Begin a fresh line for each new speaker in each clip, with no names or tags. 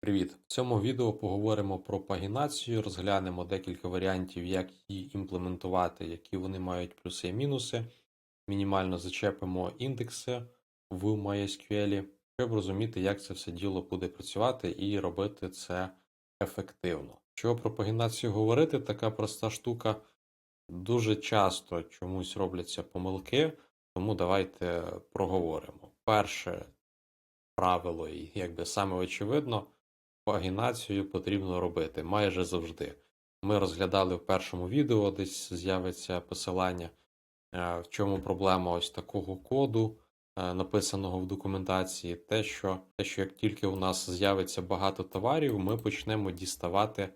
Привіт! В цьому відео поговоримо про пагінацію, розглянемо декілька варіантів, як її імплементувати, які вони мають плюси і мінуси. Мінімально зачепимо індекси в MySQL, щоб розуміти, як це все діло буде працювати і робити це ефективно. Що про пагінацію говорити, така проста штука. Дуже часто чомусь робляться помилки, тому давайте проговоримо. Перше правило, і якби саме очевидно, пагінацію потрібно робити майже завжди. Ми розглядали в першому відео, десь з'явиться посилання, е, в чому проблема ось такого коду, е, написаного в документації, те, що, те, що як тільки у нас з'явиться багато товарів, ми почнемо діставати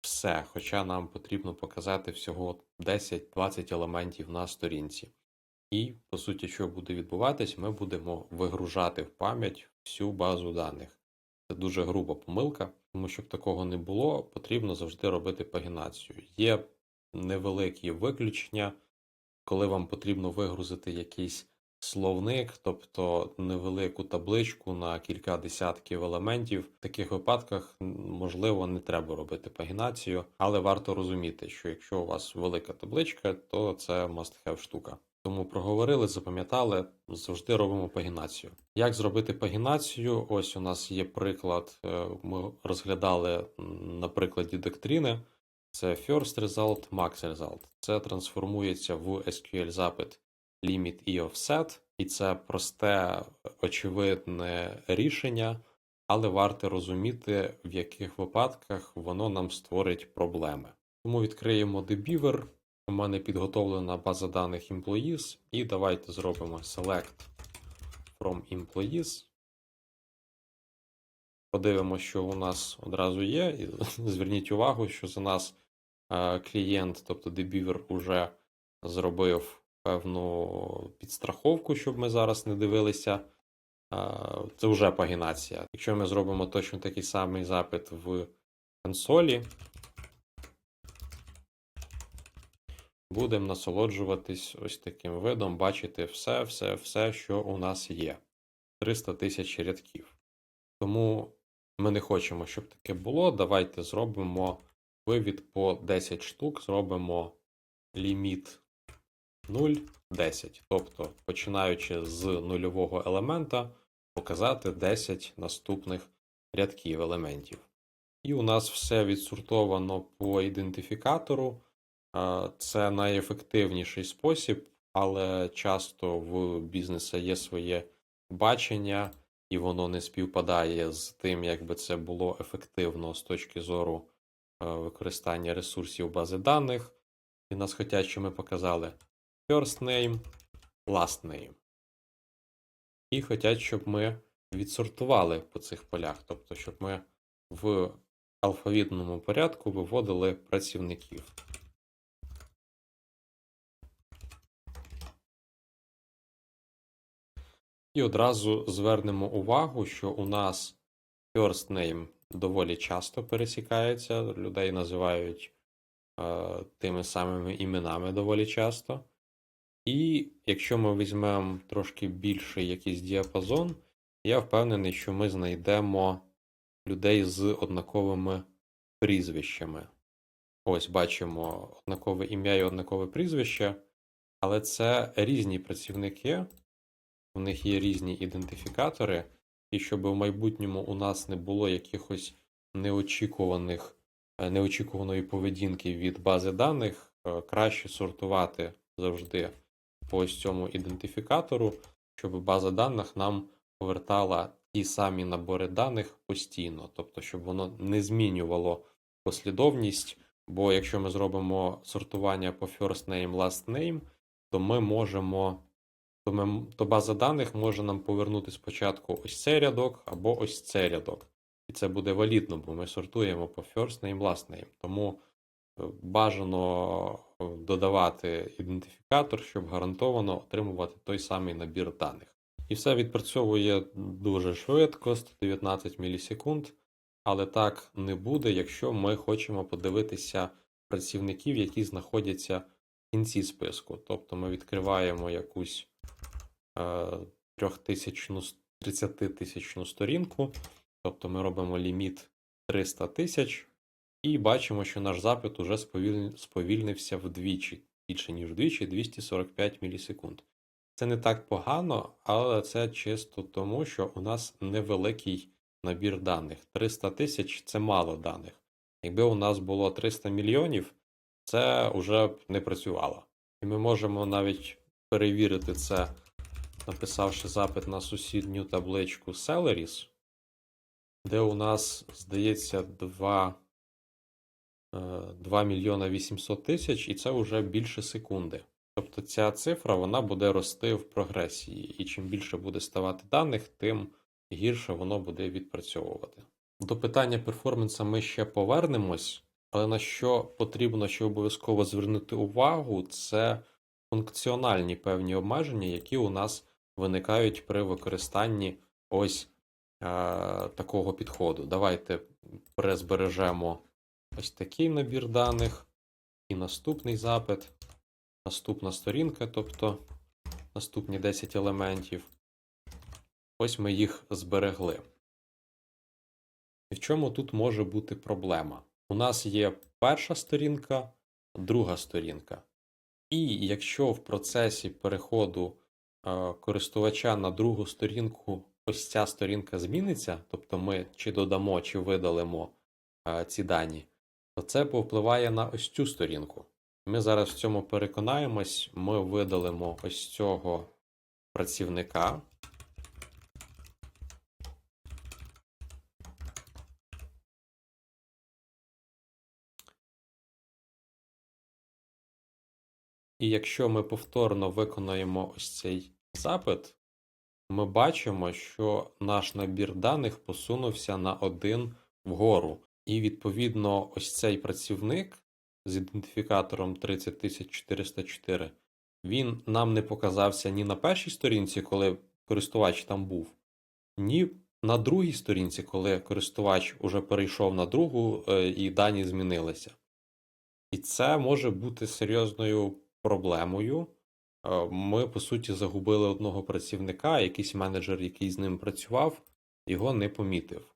все, хоча нам потрібно показати всього 10-20 елементів на сторінці. І, по суті, що буде відбуватись, ми будемо вигружати в пам'ять всю базу даних. Це дуже груба помилка, тому щоб такого не було, потрібно завжди робити пагінацію. Є невеликі виключення, коли вам потрібно вигрузити якийсь словник, тобто невелику табличку на кілька десятків елементів. В таких випадках, можливо, не треба робити пагінацію, але варто розуміти, що якщо у вас велика табличка, то це must-have штука. Тому проговорили, запам'ятали, завжди робимо пагінацію. Як зробити пагінацію? Ось у нас є приклад. е, Ми розглядали на прикладі доктрини. Це first result, max result. Це трансформується в SQL запит limit і offset, і це просте, очевидне рішення, але варто розуміти, в яких випадках воно нам створить проблеми. Тому відкриємо Debeaver. У мене підготовлена база даних employees, і давайте зробимо select from employees. Подивимося, що у нас одразу є. І зверніть увагу, що за нас е, клієнт, тобто Debeaver, уже зробив певну підстраховку, щоб ми зараз не дивилися. Е, Це вже пагінація. Якщо ми зробимо точно такий самий запит в консолі, будемо насолоджуватись ось таким видом, бачити все, все, все, що у нас є. 300 тисяч рядків. Тому ми не хочемо, щоб таке було. Давайте зробимо вивід по 10 штук, зробимо ліміт 0, 10. Тобто, починаючи з нульового елемента, показати 10 наступних рядків елементів. І у нас все відсортовано по ідентифікатору. Це найефективніший спосіб, але часто в бізнесі є своє бачення, і воно не співпадає з тим, як би це було ефективно з точки зору е, використання ресурсів бази даних. І нас хотять, що ми показали first name, last name. І хотять, щоб ми відсортували по цих полях, тобто, щоб ми в алфавітному порядку виводили працівників. І одразу звернемо увагу, що у нас first name доволі часто пересікається, людей називають е, тими самими іменами доволі часто. І якщо ми візьмемо трошки більший якийсь діапазон, я впевнений, що ми знайдемо людей з однаковими прізвищами. Ось бачимо однакове ім'я і однакове прізвище, але це різні працівники, у них є різні ідентифікатори, і щоб в майбутньому у нас не було якихось неочікуваних, е, неочікуваної поведінки від бази даних, е, краще сортувати завжди по ось цьому ідентифікатору, щоб база даних нам повертала ті самі набори даних постійно, тобто, щоб воно не змінювало послідовність. Бо якщо ми зробимо сортування по first name, last name, то ми можемо то, ми, то база даних може нам повернути спочатку ось цей рядок або ось цей рядок. І це буде валідно, бо ми сортуємо по first name, last name. Тому е, бажано е, додавати ідентифікатор, щоб гарантовано отримувати той самий набір даних. І все відпрацьовує дуже швидко, 119 мілісекунд. Але так не буде, якщо ми хочемо подивитися працівників, які знаходяться в кінці списку. Тобто ми відкриваємо якусь е, 3000 30 тисячну сторінку, Тобто ми робимо ліміт 300 тисяч і бачимо, що наш запит уже сповільнився вдвічі, більше ніж вдвічі, 245 мілісекунд. Це не так погано, але це чисто тому, що у нас невеликий набір даних. 300 тисяч це мало даних. Якби у нас було 300 мільйонів, це вже б не працювало. І ми можемо навіть перевірити це, написавши запит на сусідню табличку Celeries, де у нас, здається, 2, 2 мільйона 800 тисяч, і це вже більше секунди. Тобто ця цифра вона буде рости в прогресії, і чим більше буде ставати даних, тим гірше воно буде відпрацьовувати. До питання перформанса ми ще повернемось, але на що потрібно ще обов'язково звернути увагу, це функціональні певні обмеження, які у нас виникають при використанні ось е, такого підходу. Давайте перезбережемо ось такий набір даних і наступний запит, наступна сторінка, тобто наступні 10 елементів. Ось ми їх зберегли. І в чому тут може бути проблема? У нас є перша сторінка, друга сторінка. І якщо в процесі переходу користувача на другу сторінку ось ця сторінка зміниться, тобто ми чи додамо, чи видалимо е, ці дані, то це повпливає на ось цю сторінку. Ми зараз в цьому переконаємось, ми видалимо ось цього працівника. І якщо ми повторно виконаємо ось цей запит, ми бачимо, що наш набір даних посунувся на один вгору. І відповідно, ось цей працівник з ідентифікатором 30404, він нам не показався ні на першій сторінці, коли користувач там був, ні на другій сторінці, коли користувач уже перейшов на другу е, і дані змінилися. І це може бути серйозною проблемою. Е, Ми, по суті, загубили одного працівника, якийсь менеджер, який з ним працював, його не помітив.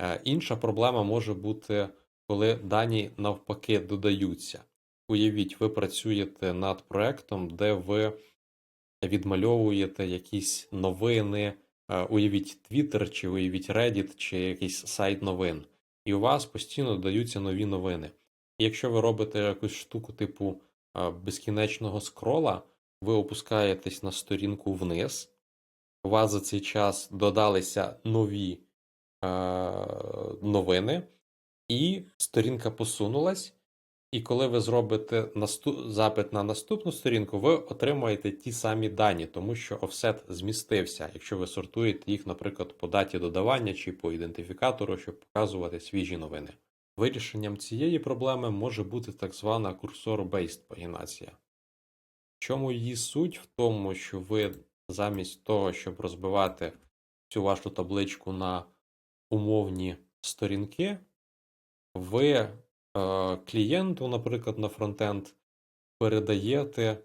Е, Інша проблема може бути, коли дані навпаки додаються. Уявіть, ви працюєте над проектом, де ви відмальовуєте якісь новини, е, уявіть Twitter, чи уявіть Reddit, чи якийсь сайт новин, і у вас постійно додаються нові новини. І якщо ви робите якусь штуку типу безкінечного скрола, ви опускаєтесь на сторінку вниз, у вас за цей час додалися нові е, новини, і сторінка посунулась. І коли ви зробите наступ... запит на наступну сторінку, ви отримаєте ті самі дані, тому що офсет змістився, якщо ви сортуєте їх, наприклад, по даті додавання чи по ідентифікатору, щоб показувати свіжі новини. Вирішенням цієї проблеми може бути так звана курсор-based пагінація. Чому її суть? В тому, що ви замість того, щоб розбивати цю вашу табличку на умовні сторінки, ви е, клієнту, наприклад, на фронтенд, передаєте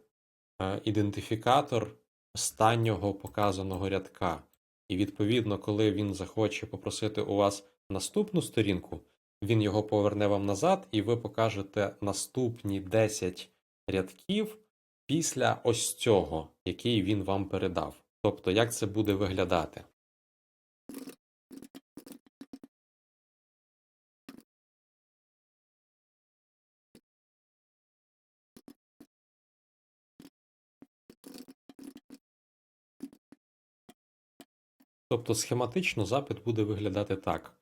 е, ідентифікатор останнього показаного рядка. І відповідно, коли він захоче попросити у вас наступну сторінку, він його поверне вам назад, і ви покажете наступні 10 рядків після ось цього, який він вам передав. Тобто, як це буде виглядати? Тобто схематично запит буде виглядати так.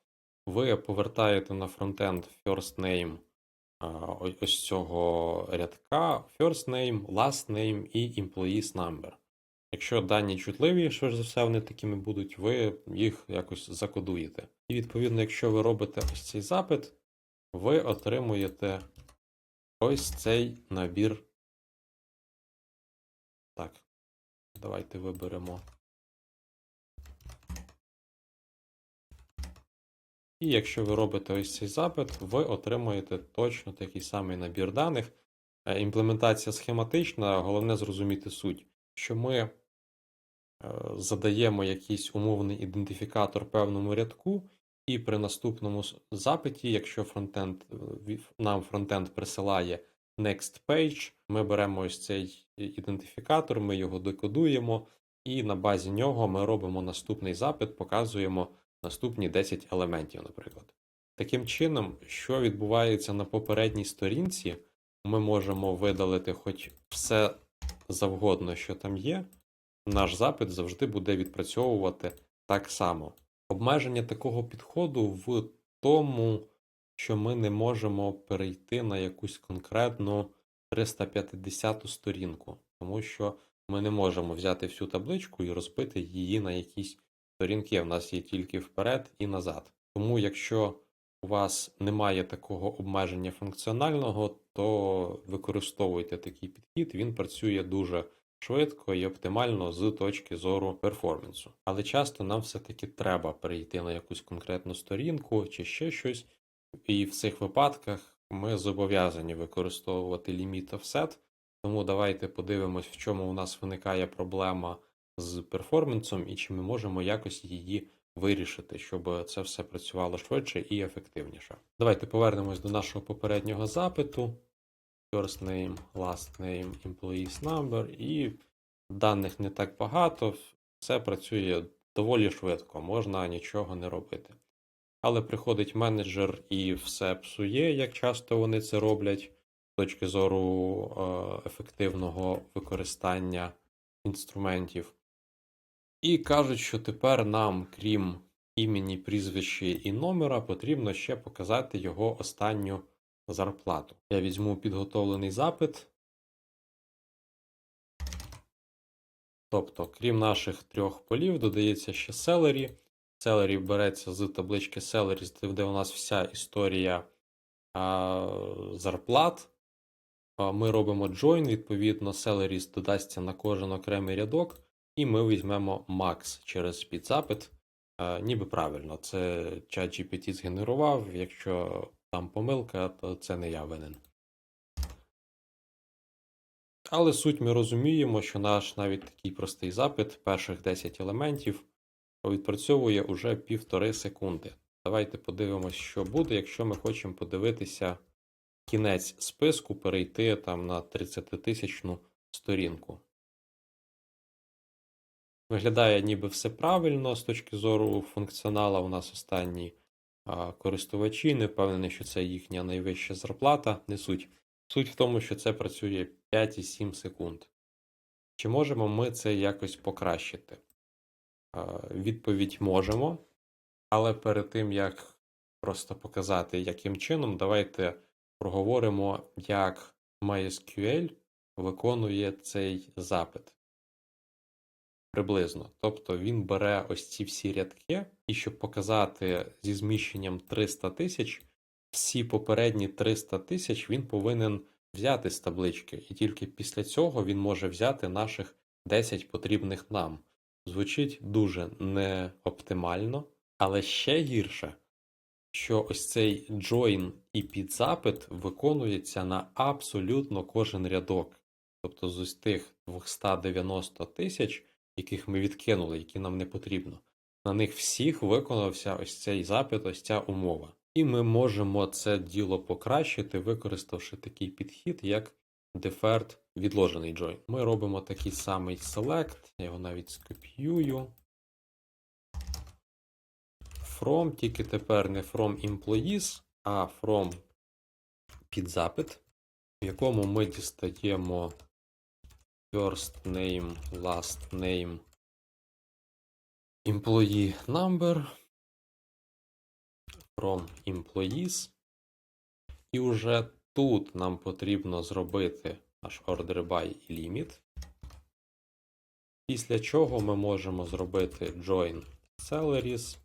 Ви повертаєте на фронтенд first name ось цього рядка, first name, last name і employees number. Якщо дані чутливі, що ж за все вони такими будуть, ви їх якось закодуєте. І відповідно, якщо ви робите ось цей запит, ви отримуєте ось цей набір. Так, давайте виберемо. І якщо ви робите ось цей запит, ви отримуєте точно такий самий набір даних. Е, Імплементація схематична, головне зрозуміти суть, що ми е, задаємо якийсь умовний ідентифікатор певному рядку, І при наступному запиті, якщо фронтенд е, нам фронтенд присилає next page, ми беремо ось цей ідентифікатор, ми його декодуємо, і на базі нього ми робимо наступний запит, показуємо наступні 10 елементів, наприклад. Таким чином, що відбувається на попередній сторінці, ми можемо видалити хоч все завгодно, що там є. Наш запит завжди буде відпрацьовувати так само. Обмеження такого підходу в тому, що ми не можемо перейти на якусь конкретну 350 сторінку, тому що ми не можемо взяти всю табличку і розбити її на якісь сторінки. В нас є тільки вперед і назад. Тому, якщо у вас немає такого обмеження функціонального, то використовуйте такий підхід, він працює дуже швидко і оптимально з точки зору перформансу. Але часто нам все-таки треба перейти на якусь конкретну сторінку чи ще щось, і в цих випадках ми зобов'язані використовувати limit offset. Тому давайте подивимось, в чому у нас виникає проблема з перформансом і чи ми можемо якось її вирішити, щоб це все працювало швидше і ефективніше. Давайте повернемось до нашого попереднього запиту. First name, last name, employees number, і даних не так багато, все працює доволі швидко, можна нічого не робити. Але приходить менеджер і все псує, як часто вони це роблять з точки зору е, ефективного використання інструментів. І кажуть, що тепер нам, крім імені, прізвища і номера, потрібно ще показати його останню зарплату. Я візьму підготовлений запит. Тобто, крім наших трьох полів, додається ще селері. Селері береться з таблички Salaries, де у нас вся історія а, зарплат. Ми робимо join, відповідно, Salaries додасться на кожен окремий рядок, і ми візьмемо max через підзапит. Ніби правильно, це ChatGPT згенерував. Якщо там помилка, то це не я винен. Але суть ми розуміємо, що наш навіть такий простий запит, перших 10 елементів, відпрацьовує уже півтори секунди. Давайте подивимось, що буде, якщо ми хочемо подивитися кінець списку, перейти там на 30-тисячну сторінку. Виглядає ніби все правильно з точки зору функціонала. У нас останні а, користувачі, не впевнений, що це їхня найвища зарплата, не суть. Суть в тому, що це працює 5,7 секунд. Чи можемо ми це якось покращити? А, Відповідь можемо, але перед тим, як просто показати, яким чином, давайте проговоримо, як MySQL виконує цей запит. Приблизно. Тобто він бере ось ці всі рядки, і щоб показати зі зміщенням 300 тисяч, всі попередні 300 тисяч він повинен взяти з таблички, і тільки після цього він може взяти наших 10 потрібних нам. Звучить дуже неоптимально, але ще гірше, що ось цей join і підзапит виконується на абсолютно кожен рядок. Тобто з ось тих 290 тисяч, яких ми відкинули, які нам не потрібно, на них всіх виконався ось цей запит, ось ця умова. І ми можемо це діло покращити, використавши такий підхід, як deferred відложений join. Ми робимо такий самий select, я його навіть скопіюю. From, тільки тепер не from employees, а from підзапит, в якому ми дістаємо first name, last name, employee number from employees. І вже тут нам потрібно зробити наш order by і limit. Після чого ми можемо зробити join salaries.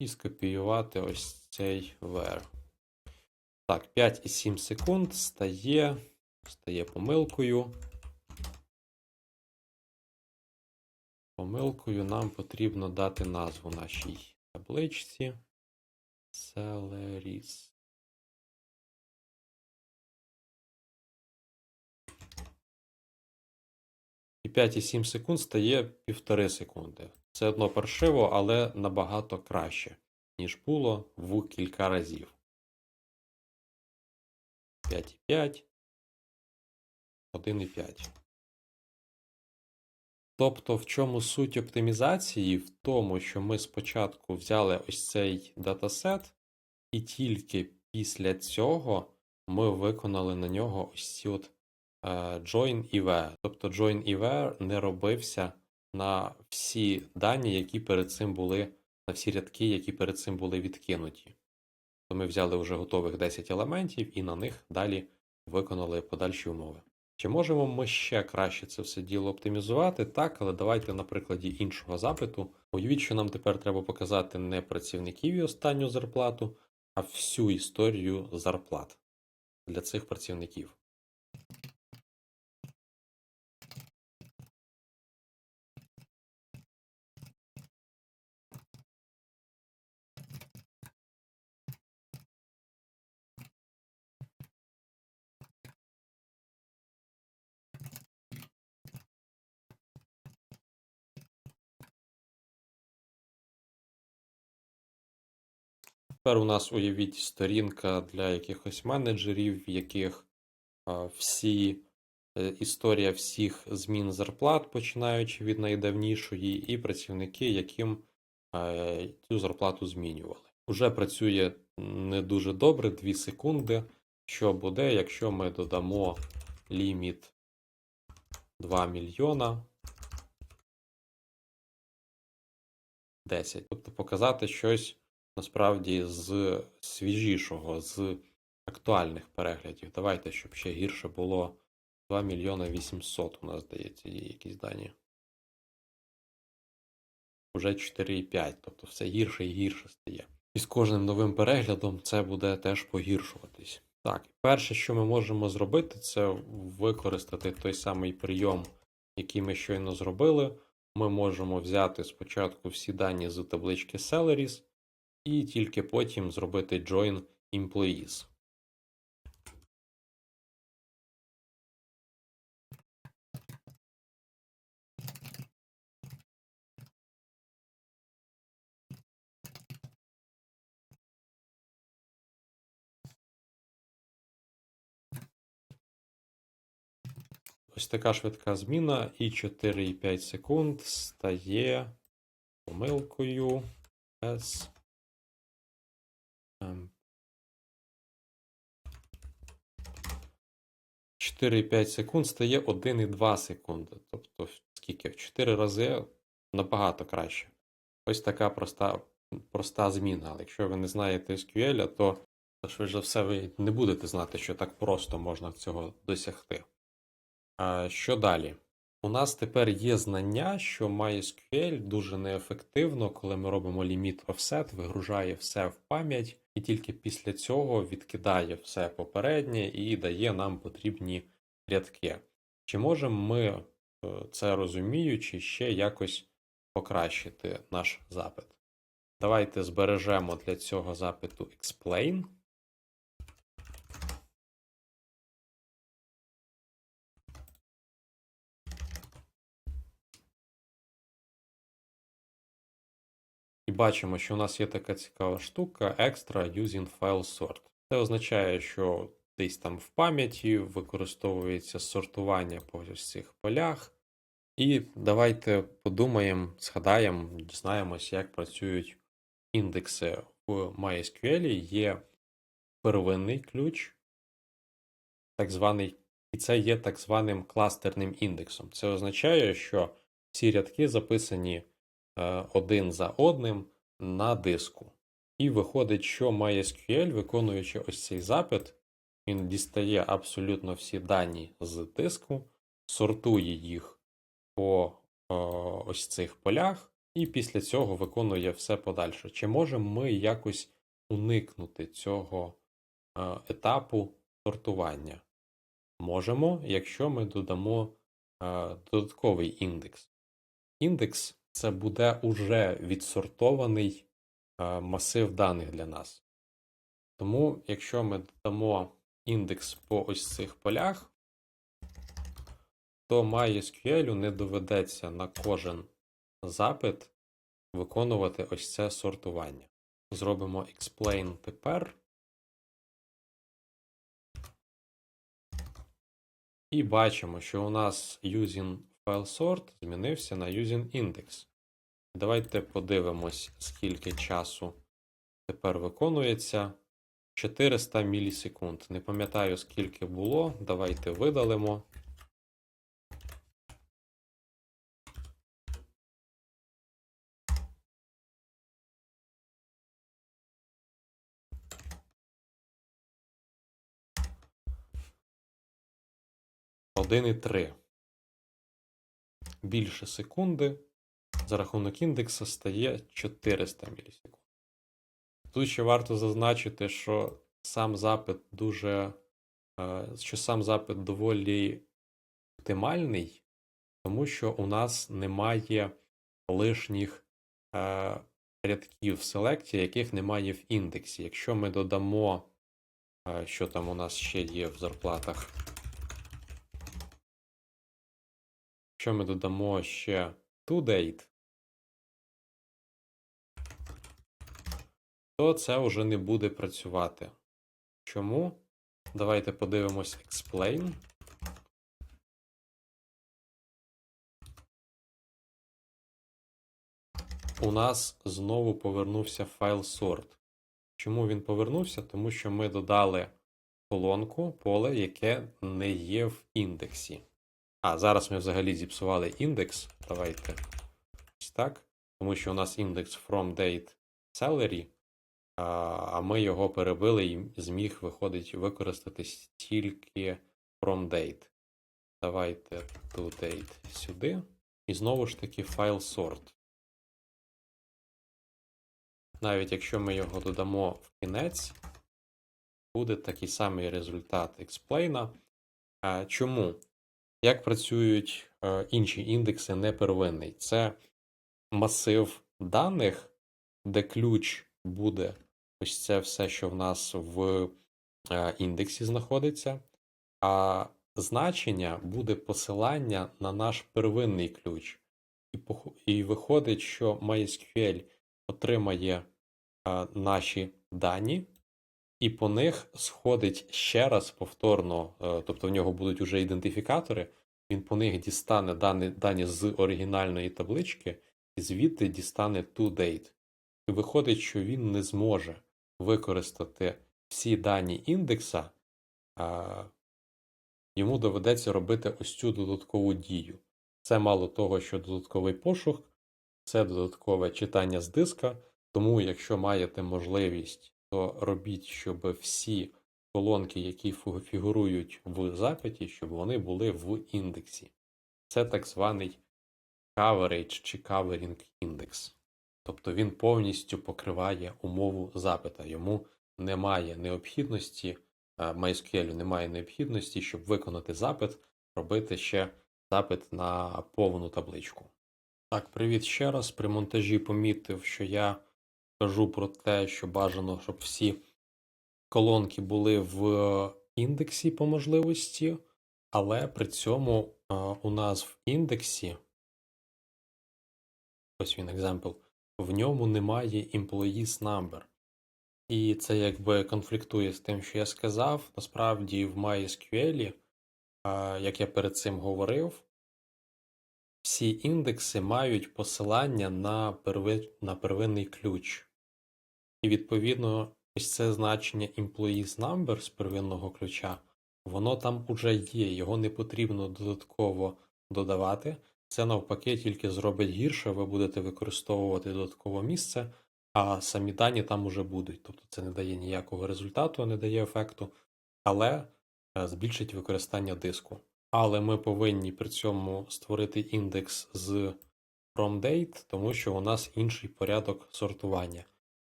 і скопіювати ось цей Вер. Так, 5,7 секунд стає, стає помилкою. Помилкою нам потрібно дати назву нашій табличці. Celeris. І 5,7 секунд стає 1,5 секунди. Це одно паршиво, але набагато краще, ніж було в кілька разів. 5,5, 1,5. Тобто, в чому суть оптимізації? В тому, що ми спочатку взяли ось цей датасет, і тільки після цього ми виконали на нього ось ці от е, join EV. Тобто join EV не робився на всі дані, які перед цим були, на всі рядки, які перед цим були відкинуті. То ми взяли вже готових 10 елементів і на них далі виконали подальші умови. Чи можемо ми ще краще це все діло оптимізувати? Так, але давайте на прикладі іншого запиту. Уявіть, що нам тепер треба показати не працівників і останню зарплату, а всю історію зарплат для цих працівників. Тепер у нас уявіть сторінка для якихось менеджерів, в яких всі е, історія всіх змін зарплат, починаючи від найдавнішої, і працівники, яким е, цю зарплату змінювали. Уже працює не дуже добре, 2 секунди. Що буде, якщо ми додамо ліміт 2 мільйона 10. Тобто показати щось насправді з свіжішого, з актуальних переглядів. Давайте, щоб ще гірше було 2 мільйони 800, у нас здається, є якісь дані. Уже 4,5, тобто все гірше і гірше стає. І з кожним новим переглядом це буде теж погіршуватись. Так, перше, що ми можемо зробити, це використати той самий прийом, який ми щойно зробили. Ми можемо взяти спочатку всі дані з таблички Salaries, і тільки потім зробити join employees. Ось така швидка зміна, і 4,5 секунд стає помилкою S. Ем. 4,5 секунд стає 1,2 секунди. Тобто, скільки? В 4 рази набагато краще. Ось така проста, проста зміна. Але якщо ви не знаєте SQL, то швидше за все ви не будете знати, що так просто можна цього досягти. А що далі? У нас тепер є знання, що MySQL дуже неефективно, коли ми робимо ліміт offset, вигружає все в пам'ять, і тільки після цього відкидає все попереднє і дає нам потрібні рядки. Чи можемо ми, е, це розуміючи, ще якось покращити наш запит? Давайте збережемо для цього запиту explain. Бачимо, що у нас є така цікава штука Extra Using File Sort. Це означає, що десь там в пам'яті використовується сортування по цих полях. І давайте подумаємо, згадаємо, дізнаємося, як працюють індекси в MySQL. Є первинний ключ, так званий, і це є так званим кластерним індексом. Це означає, що всі рядки записані е, один за одним на диску. І виходить, що MySQL, виконуючи ось цей запит, він дістає абсолютно всі дані з диску, сортує їх по е, ось цих полях, і після цього виконує все подальше. Чи можемо ми якось уникнути цього е, етапу сортування? Можемо, якщо ми додамо е, додатковий індекс. Індекс це буде уже відсортований е, масив даних для нас. Тому, якщо ми додамо індекс по ось цих полях, то MySQL не доведеться на кожен запит виконувати ось це сортування. Зробимо explain тепер. І бачимо, що у нас using file sort змінився на using index. Давайте подивимось, скільки часу тепер виконується. 400 мілісекунд. Не пам'ятаю, скільки було. Давайте видалимо. Один і три. Більше секунди. За рахунок індекса стає 400 мілісекунд. Тут ще варто зазначити, що сам запит дуже, е, що сам запит доволі оптимальний, тому що у нас немає лишніх е, рядків в селекті, яких немає в індексі. Якщо ми додамо, е, що там у нас ще є в зарплатах. Якщо ми додамо ще toDate, то це вже не буде працювати. Чому? Давайте подивимось explain. У нас знову повернувся файл sort. Чому він повернувся? Тому що ми додали колонку, поле, яке не є в індексі. А, зараз ми взагалі зіпсували індекс. Давайте ось так. Тому що у нас індекс from date salary, а, ми його перебили і зміг, виходить, використати тільки from date. Давайте to date сюди. І знову ж таки файл sort. Навіть якщо ми його додамо в кінець, буде такий самий результат explain. Чому? Як працюють е, інші індекси непервинний? Це масив даних, де ключ буде ось це все, що в нас в е, індексі знаходиться, а значення буде посилання на наш первинний ключ. І виходить, що MySQL отримає е, наші дані, і по них сходить ще раз повторно, е, тобто в нього будуть уже ідентифікатори, він по них дістане дані, дані з оригінальної таблички, і звідти дістане toDate. І виходить, що він не зможе використати всі дані індекса, а йому доведеться робити ось цю додаткову дію. Це мало того, що додатковий пошук, це додаткове читання з диска. Тому, якщо маєте можливість, то робіть, щоб всі колонки, які фігурують в запиті, щоб вони були в індексі. Це так званий coverage чи covering index. Тобто він повністю покриває умову запита. Йому немає необхідності, е, MySQL немає необхідності, щоб виконати запит, робити ще запит на повну табличку. Так, привіт ще раз. При монтажі помітив, що я кажу про те, що бажано, щоб всі колонки були в індексі по можливості, але при цьому у нас в індексі, ось він example, в ньому немає employees number. І це якби конфліктує з тим, що я сказав. Насправді в MySQL, як я перед цим говорив, всі індекси мають посилання на первинний ключ. І відповідно, ось це значення employees number з первинного ключа, воно там уже є, його не потрібно додатково додавати. Це навпаки тільки зробить гірше, ви будете використовувати додаткове місце, а самі дані там уже будуть. Тобто це не дає ніякого результату, не дає ефекту, але е, збільшить використання диску. Але ми повинні при цьому створити індекс з FromDate, тому що у нас інший порядок сортування.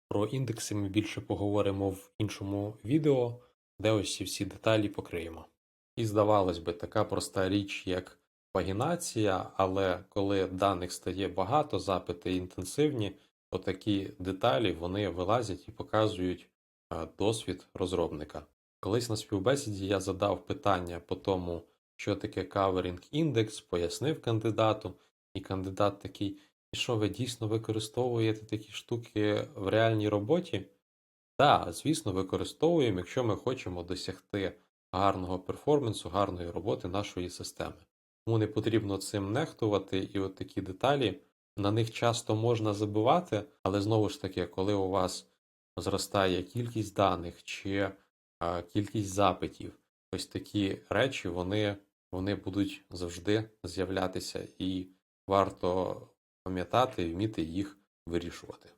Про індекси ми більше поговоримо в іншому відео, де ось всі деталі покриємо. І здавалось би, така проста річ, як пагінація, але коли даних стає багато, запити інтенсивні, то такі деталі вони вилазять і показують досвід розробника. Колись на співбесіді я задав питання по тому, що таке covering індекс, пояснив кандидату, і кандидат такий, і що ви дійсно використовуєте такі штуки в реальній роботі? Так, звісно, використовуємо, якщо ми хочемо досягти гарного перформансу, гарної роботи нашої системи. Тому не потрібно цим нехтувати, і от такі деталі, на них часто можна забивати, але знову ж таки, коли у вас зростає кількість даних чи а, кількість запитів, ось такі речі, вони, вони будуть завжди з'являтися, і варто пам'ятати і вміти їх вирішувати.